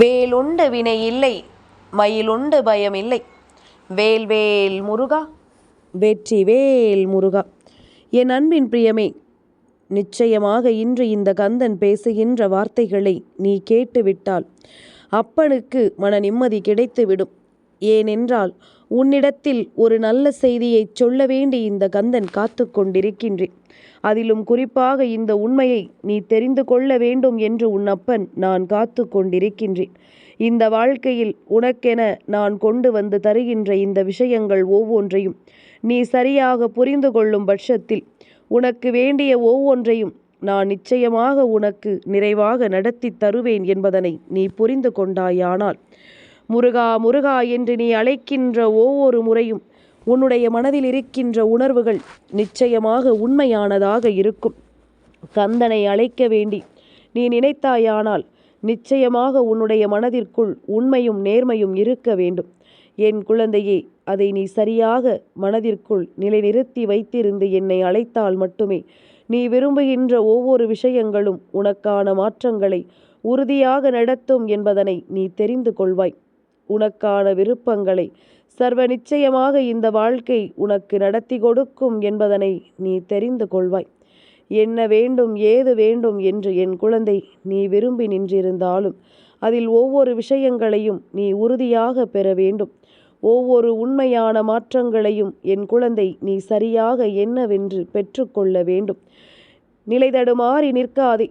வேலுண்டு வினை இல்லை மயிலுண்டு இல்லை. வேல் வேல் முருகா வெற்றி வேல் முருகா. என் அன்பின் பிரியமே நிச்சயமாக இன்று இந்த கந்தன் பேசுகின்ற வார்த்தைகளை நீ கேட்டுவிட்டால் அப்பனுக்கு மன நிம்மதி கிடைத்துவிடும். ஏனென்றால் உன்னிடத்தில் ஒரு நல்ல செய்தியைச் சொல்ல வேண்டி இந்த கந்தன் காத்து கொண்டிருக்கின்றேன். அதிலும் குறிப்பாக இந்த உண்மையை நீ தெரிந்து கொள்ள வேண்டும் என்று உன் அப்பன் நான் காத்து கொண்டிருக்கின்றேன். இந்த வாழ்க்கையில் உனக்கென நான் கொண்டு வந்து தருகின்ற இந்த விஷயங்கள் ஒவ்வொன்றையும் நீ சரியாக புரிந்து கொள்ளும் பட்சத்தில் உனக்கு வேண்டிய ஒவ்வொன்றையும் நான் நிச்சயமாக உனக்கு நிறைவாக நடத்தி தருவேன் என்பதனை நீ புரிந்து கொண்டாயானால் முருகா முருகா என்று நீ அழைக்கின்ற ஒவ்வொரு முறையும் உன்னுடைய மனதில் இருக்கின்ற உணர்வுகள் நிச்சயமாக உண்மையானதாக இருக்கும். கந்தனை அழைக்க வேண்டி நீ நினைத்தாயானால் நிச்சயமாக உன்னுடைய மனதிற்குள் உண்மையும் நேர்மையும் இருக்க வேண்டும். என் குழந்தையே அதை நீ சரியாக மனதிற்குள் நிலைநிறுத்தி வைத்திருந்து என்னை அழைத்தால் மட்டுமே நீ விரும்புகின்ற ஒவ்வொரு விஷயங்களும் உனக்கான மாற்றங்களை உறுதியாக நடத்தும் என்பதனை நீ தெரிந்து கொள்வாய். உனக்கான விருப்பங்களை சர்வ நிச்சயமாக இந்த வாழ்க்கை உனக்கு நடத்தி கொடுக்கும் என்பதனை நீ தெரிந்து கொள்வாய். என்ன வேண்டும் ஏது வேண்டும் என்று என் குழந்தை நீ விரும்பி நின்றிருந்தாலும் அதில் ஒவ்வொரு விஷயங்களையும் நீ உறுதியாக பெற வேண்டும். ஒவ்வொரு உண்மையான மாற்றங்களையும் என் குழந்தை நீ சரியாக என்னவென்று பெற்றுக்கொள்ள வேண்டும். நிலை தடுமாறி நிற்காதே.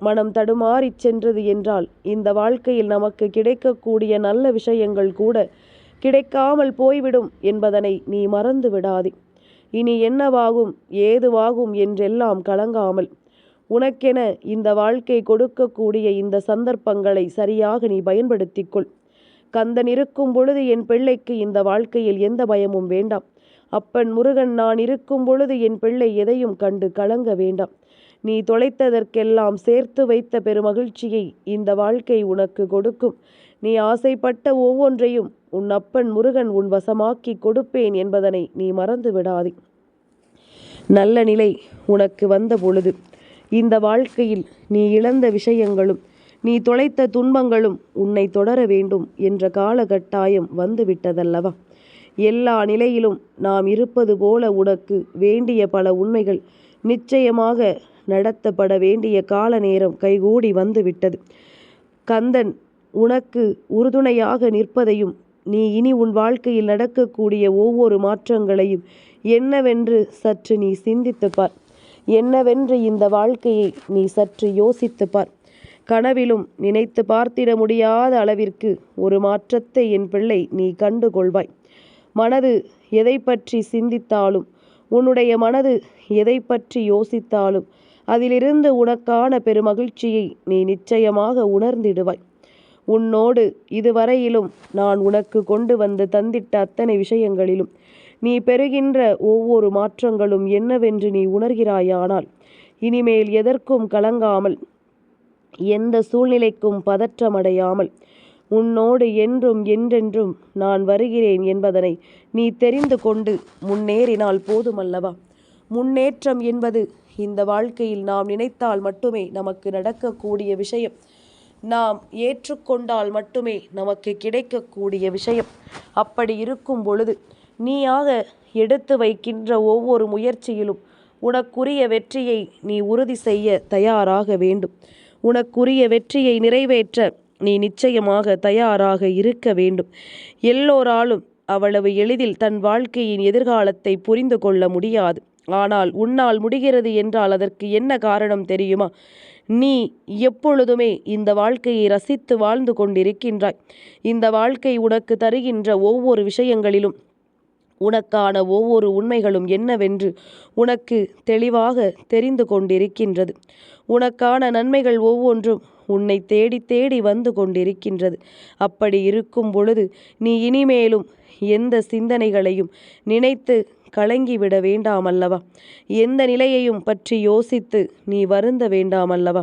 மனம் தடுமாறிச் சென்றது என்றால் இந்த வாழ்க்கையில் நமக்கு கிடைக்கக்கூடிய நல்ல விஷயங்கள் கூட கிடைக்காமல் போய்விடும் என்பதனை நீ மறந்து விடாதே. இனி என்னவாகும் ஏதுவாகும் என்றெல்லாம் கலங்காமல் உனக்கென இந்த வாழ்க்கை கொடுக்கக்கூடிய இந்த சந்தர்ப்பங்களை சரியாக நீ பயன்படுத்திக்கொள். கந்தன் இருக்கும் பொழுது என் பிள்ளைக்கு இந்த வாழ்க்கையில் எந்த பயமும் வேண்டாம். அப்பன் முருகன் நான் இருக்கும் பொழுது என் பிள்ளை எதையும் கண்டு கலங்க வேண்டாம். நீ தொலைத்ததற்கெல்லாம் சேர்த்து வைத்த பெருமகிழ்ச்சியை இந்த வாழ்க்கை உனக்கு கொடுக்கும். நீ ஆசைப்பட்ட ஒவ்வொன்றையும் உன் அப்பன் முருகன் உன் வசமாக்கி கொடுப்பேன் என்பதனை நீ மறந்து விடாதே நல்ல நிலை உனக்கு வந்த பொழுது இந்த வாழ்க்கையில் நீ இழந்த விஷயங்களும் நீ தொலைத்த துன்பங்களும் உன்னை தொடர வேண்டும் என்ற காலகட்டாயம் வந்துவிட்டதல்லவா? எல்லா நிலையிலும் நாம் இருப்பது போல உனக்கு வேண்டிய பல உண்மைகள் நிச்சயமாக நடத்தப்பட வேண்டிய கால நேரம் கைகூடி வந்துவிட்டது. கந்தன் உனக்கு உறுதுணையாக நிற்பதையும் நீ இனி உன் வாழ்க்கையில் நடக்கக்கூடிய ஒவ்வொரு மாற்றங்களையும் என்னவென்று சற்று நீ சிந்தித்து பார். என்னவென்று இந்த வாழ்க்கையை நீ சற்று யோசித்து பார். கனவிலும் நினைத்து பார்த்திட முடியாத அளவிற்கு ஒரு மாற்றத்தை என் பிள்ளை நீ கண்டு கொள்வாய் மனது எதை பற்றி சிந்தித்தாலும் உன்னுடைய மனது எதை பற்றி யோசித்தாலும் அதிலிருந்து உனக்கான பெருமகிழ்ச்சியை நீ நிச்சயமாக உணர்ந்திடுவாய். உன்னோடு இதுவரையிலும் நான் உனக்கு கொண்டு வந்து தந்திட்ட அத்தனை விஷயங்களிலும் நீ பெறுகின்ற ஒவ்வொரு மாற்றங்களும் என்னவென்று நீ உணர்கிறாயானால் இனிமேல் எதற்கும் கலங்காமல் எந்த சூழ்நிலைக்கும் பதற்றமடையாமல் உன்னோடு என்றும் என்றென்றும் நான் வருகிறேன் என்பதனை நீ தெரிந்து கொண்டு முன்னேறினால் போதுமல்லவா? முன்னேற்றம் என்பது இந்த வாழ்க்கையில் நாம் நினைத்தால் மட்டுமே நமக்கு நடக்கக்கூடிய விஷயம். நாம் ஏற்றுக்கொண்டால் மட்டுமே நமக்கு கிடைக்கக்கூடிய விஷயம். அப்படி இருக்கும் பொழுது நீயாக எடுத்து வைக்கின்ற ஒவ்வொரு முயற்சியிலும் உனக்குரிய வெற்றியை நீ உறுதி செய்ய தயாராக வேண்டும். உனக்குரிய வெற்றியை நிறைவேற்ற நீ நிச்சயமாக தயாராக இருக்க வேண்டும். எல்லோராலும் அவ்வளவு எளிதில் தன் வாழ்க்கையின் எதிர்காலத்தை புரிந்து கொள்ள முடியாது. ஆனால் உன்னால் முடிகிறது என்றால் அதற்கு என்ன காரணம் தெரியுமா? நீ எப்பொழுதுமே இந்த வாழ்க்கையை ரசித்து வாழ்ந்து கொண்டிருக்கின்றாய். இந்த வாழ்க்கை உனக்கு தருகின்ற ஒவ்வொரு விஷயங்களிலும் உனக்கான ஒவ்வொரு உண்மைகளும் என்னவென்று உனக்கு தெளிவாக தெரிந்து கொண்டிருக்கின்றது. உனக்கான நன்மைகள் ஒவ்வொன்றும் உன்னை தேடி தேடி வந்து கொண்டிருக்கின்றது. அப்படி இருக்கும் பொழுது நீ இனிமேலும் எந்த சிந்தனைகளையும் நினைத்து கலங்கிவிட வேண்டாமல்லவா? எந்த நிலையையும் பற்றி யோசித்து நீ வருந்த வேண்டாமல்லவா?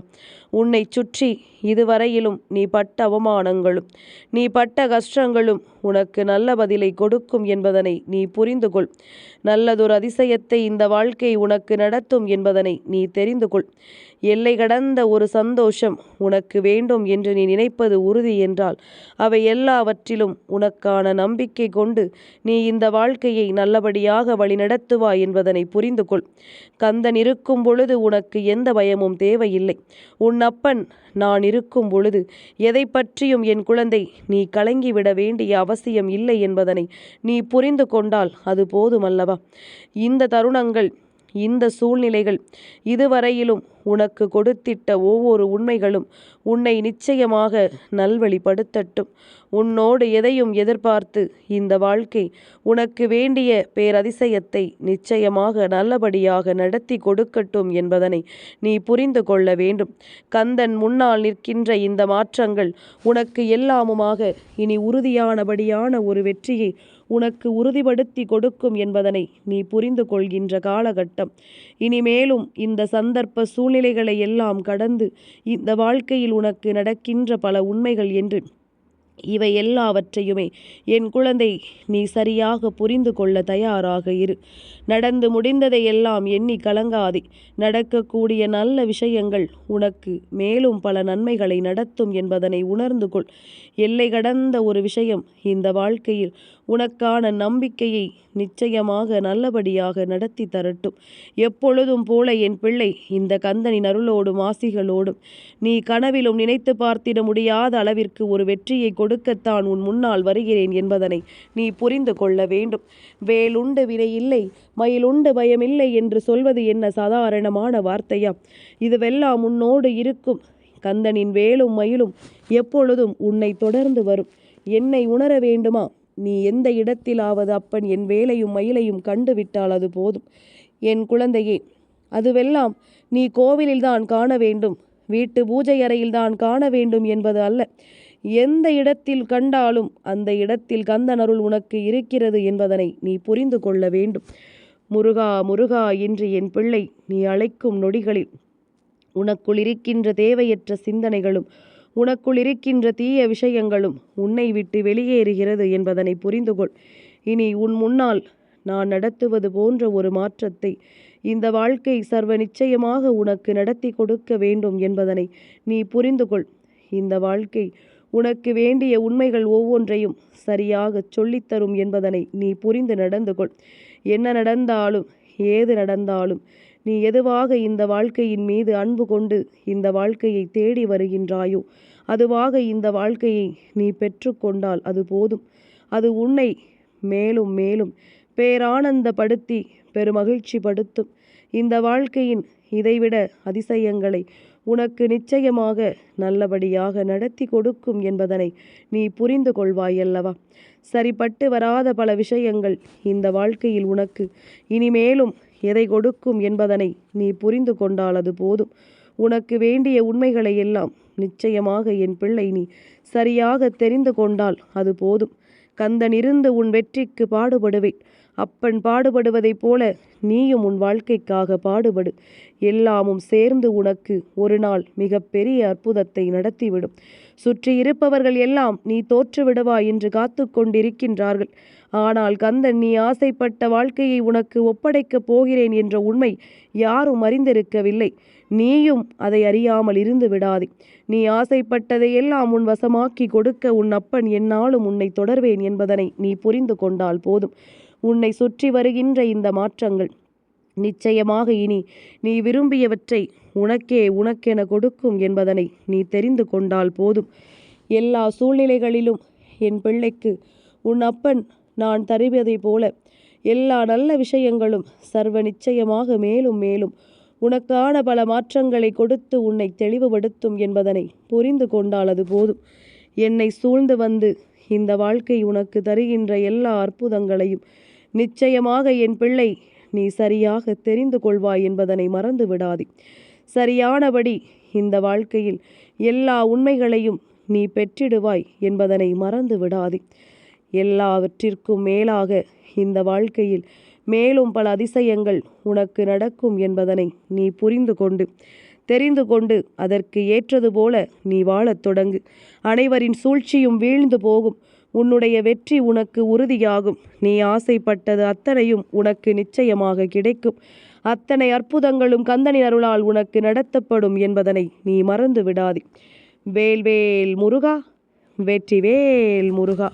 உன்னைச் சுற்றி இதுவரையிலும் நீ பட்ட அவமானங்களும் நீ பட்ட கஷ்டங்களும் உனக்கு நல்ல பதிலை கொடுக்கும் என்பதனை நீ புரிந்து கொள் நல்லதொரு அதிசயத்தை இந்த வாழ்க்கை உனக்கு நடத்தும் என்பதனை நீ தெரிந்து கொள் எல்லை கடந்த ஒரு சந்தோஷம் உனக்கு வேண்டும் என்று நீ நினைப்பது உறுதி என்றால் அவை எல்லாவற்றிலும் உனக்கான நம்பிக்கை கொண்டு நீ இந்த வாழ்க்கையை நல்லபடியாக வழிநடத்துவாய் என்பதனை புரிந்து கொள் கந்தன் இருக்கும் பொழுது உனக்கு எந்த பயமும் தேவையில்லை. உன் அப்பன் நான் இருக்கும் பொழுது எதை பற்றியும் என் குழந்தை நீ கலங்கிவிட வேண்டிய அவசியம் இல்லை என்பதனை நீ புரிந்து கொண்டால் அது போதுமல்லவா? இந்த தருணங்கள் இந்த சூழ்நிலைகள். இதுவரையிலும் உனக்கு கொடுத்திட்ட ஒவ்வொரு உண்மைகளும் உன்னை நிச்சயமாக நல்வழிப்படுத்தட்டும். உன்னோடு எதையும் எதிர்பார்த்து இந்த வாழ்க்கை உனக்கு வேண்டிய பேரதிசயத்தை நிச்சயமாக நல்லபடியாக நடத்தி கொடுக்கட்டும் என்பதனை நீ புரிந்து கொள்ள வேண்டும். கந்தன் முன்னால் நிற்கின்ற இந்த மாற்றங்கள் உனக்கு எல்லாமுமாக இனி உறுதியானபடியான ஒரு வெற்றியை உனக்கு உறுதிப்படுத்தி கொடுக்கும் என்பதனை நீ புரிந்து கொள்கின்ற காலகட்டம். இனிமேலும் இந்த சந்தர்ப்ப சூழ்நிலைகளை எல்லாம் கடந்து இந்த வாழ்க்கையில் உனக்கு நடக்கின்ற பல உண்மைகள் என்று இவை எல்லாவற்றையுமே என் குழந்தை நீ சரியாக புரிந்து கொள்ள தயாராக இரு. நடந்து முடிந்ததை எல்லாம் எண்ணி கலங்காதே. நடக்கக்கூடிய நல்ல விஷயங்கள் உனக்கு மேலும் பல நன்மைகளை நடத்தும் என்பதனை உணர்ந்து கொள். எல்லை கடந்த ஒரு விஷயம் இந்த வாழ்க்கையில் உனக்கான நம்பிக்கையை நிச்சயமாக நல்லபடியாக நடத்தி தரட்டும். எப்பொழுதும் போல என் பிள்ளை இந்த கந்தனின் அருளோடும் ஆசிகளோடும் நீ கனவிலும் நினைத்து பார்த்திட முடியாத அளவிற்கு ஒரு வெற்றியை கொடுக்கத்தான் உன் முன்னால் வருகிறேன் என்பதனை நீ புரிந்து கொள்ள வேண்டும். வேலுண்டு வினை இல்லை மயிலுண்டு பயமில்லை என்று சொல்வது என்ன சாதாரணமான வார்த்தையா? இதுவெல்லாம் உன்னோடு இருக்கும். கந்தனின் வேலும் மயிலும் எப்பொழுதும் உன்னை தொடர்ந்து வரும். என்னை உணர வேண்டுமா? நீ எந்த இடத்திலாவது அப்பன் என் வேலையும் மயிலையும் கண்டுவிட்டால் அது போதும். என் குழந்தையே அதுவெல்லாம் நீ கோவிலில்தான் காண வேண்டும். வீட்டு பூஜை அறையில்தான் காண வேண்டும் என்பது அல்ல. எந்த இடத்தில் கண்டாலும் அந்த இடத்தில் கந்தனருள் உனக்கு இருக்கிறது என்பதனை நீ புரிந்து கொள்ள வேண்டும். முருகா முருகா என்று என் பிள்ளை நீ அழைக்கும் நொடிகளில் உனக்குள் இருக்கின்ற தேவையற்ற சிந்தனைகளும் உனக்குள் இருக்கின்ற தீய விஷயங்களும் உன்னை விட்டு வெளியேறுகிறது என்பதனை புரிந்துகொள். இனி உன் முன்னால் நான் நடத்துவது போன்ற ஒரு மாற்றத்தை இந்த வாழ்க்கை சர்வ நிச்சயமாக உனக்கு நடத்தி கொடுக்க வேண்டும் என்பதனை நீ புரிந்துகொள். இந்த வாழ்க்கை உனக்கு வேண்டிய உண்மைகள் ஒவ்வொன்றையும் சரியாக சொல்லித்தரும் என்பதனை நீ புரிந்து நடந்து கொள் என்ன நடந்தாலும் ஏது நடந்தாலும் நீ எதுவாக இந்த வாழ்க்கையின் மீது அன்பு கொண்டு இந்த வாழ்க்கையை தேடி வருகின்றாயோ அதுவாக இந்த வாழ்க்கையை நீ பெற்றுக்கொண்டால் அது போதும். அது உன்னை மேலும் மேலும் பேரானந்தப்படுத்தி பெருமகிழ்ச்சி படுத்தும். இந்த வாழ்க்கையின் இதைவிட அதிசயங்களை உனக்கு நிச்சயமாக நல்லபடியாக நடத்தி கொடுக்கும் என்பதனை நீ புரிந்து கொள்வாயல்லவா? சரிப்பட்டு வராத பல விஷயங்கள் இந்த வாழ்க்கையில் உனக்கு இனிமேலும் எதை கொடுக்கும் என்பதனை நீ புரிந்து கொண்டால் அது போதும். உனக்கு வேண்டிய உண்மைகளை எல்லாம் நிச்சயமாக என் பிள்ளை நீ சரியாக தெரிந்து கொண்டால் அது போதும். கந்தன் இருந்து உன் வெற்றிக்கு பாடுபடுவேன். அப்பன் பாடுபடுவதைப் போல நீயும் உன் வாழ்க்கைக்காக பாடுபடு. எல்லாமும் சேர்ந்து உனக்கு ஒரு நாள் மிக பெரிய அற்புதத்தை நடத்திவிடும். சுற்றி இருப்பவர்கள் எல்லாம் நீ தோற்றுவிடுவாய் என்று காத்து கொண்டிருக்கின்றார்கள். ஆனால் கந்தன் நீ ஆசைப்பட்ட வாழ்க்கையை உனக்கு ஒப்படைக்கப் போகிறேன் என்ற உண்மை யாரும் அறிந்திருக்கவில்லை. நீயும் அதை அறியாமல் இருந்து விடாதே. நீ ஆசைப்பட்டதை எல்லாம் உன் வசமாக்கி கொடுக்க உன் அப்பன் என்னாலும் உன்னை தொடர்வேன் என்பதனை நீ புரிந்து கொண்டால் போதும். உன்னை சுற்றி வருகின்ற இந்த மாற்றங்கள் நிச்சயமாக இனி நீ விரும்பியவற்றை உனக்கே உனக்கென கொடுக்கும் என்பதனை நீ தெரிந்து கொண்டால் போதும். எல்லா சூழ்நிலைகளிலும் என் பிள்ளைக்கு உன் அப்பன் நான் தருவதைப் போல எல்லா நல்ல விஷயங்களும் சர்வ நிச்சயமாக மேலும் மேலும் உனக்கான பல மாற்றங்களை கொடுத்து உன்னை தெளிவுபடுத்தும் என்பதனை புரிந்து கொண்டால் அது போதும். என்னை சூழ்ந்து வந்து இந்த வாழ்க்கை உனக்கு தருகின்ற எல்லா அற்புதங்களையும் நிச்சயமாக என் பிள்ளை நீ சரியாக தெரிந்து கொள்வாய் என்பதனை மறந்து விடாதே. சரியானபடி இந்த வாழ்க்கையில் எல்லா உண்மைகளையும் நீ பெற்றிடுவாய் என்பதனை மறந்து விடாதே. எல்லாவற்றிற்கும் மேலாக இந்த வாழ்க்கையில் மேலும் பல அதிசயங்கள் உனக்கு நடக்கும் என்பதனை நீ புரிந்து கொண்டு தெரிந்து கொண்டு அதற்கு ஏற்றது போல நீ வாழத் தொடங்கு. அனைவரின் சூழ்ச்சியும் வீழ்ந்து போகும். உன்னுடைய வெற்றி உனக்கு உறுதியாகும். நீ ஆசைப்பட்டது அத்தனையும் உனக்கு நிச்சயமாக கிடைக்கும். அத்தனை அற்புதங்களும் கந்தனின் அருளால் உனக்கு நடத்தப்படும் என்பதனை நீ மறந்து விடாதே வேல்வேல் முருகா வெற்றிவேல் முருகா.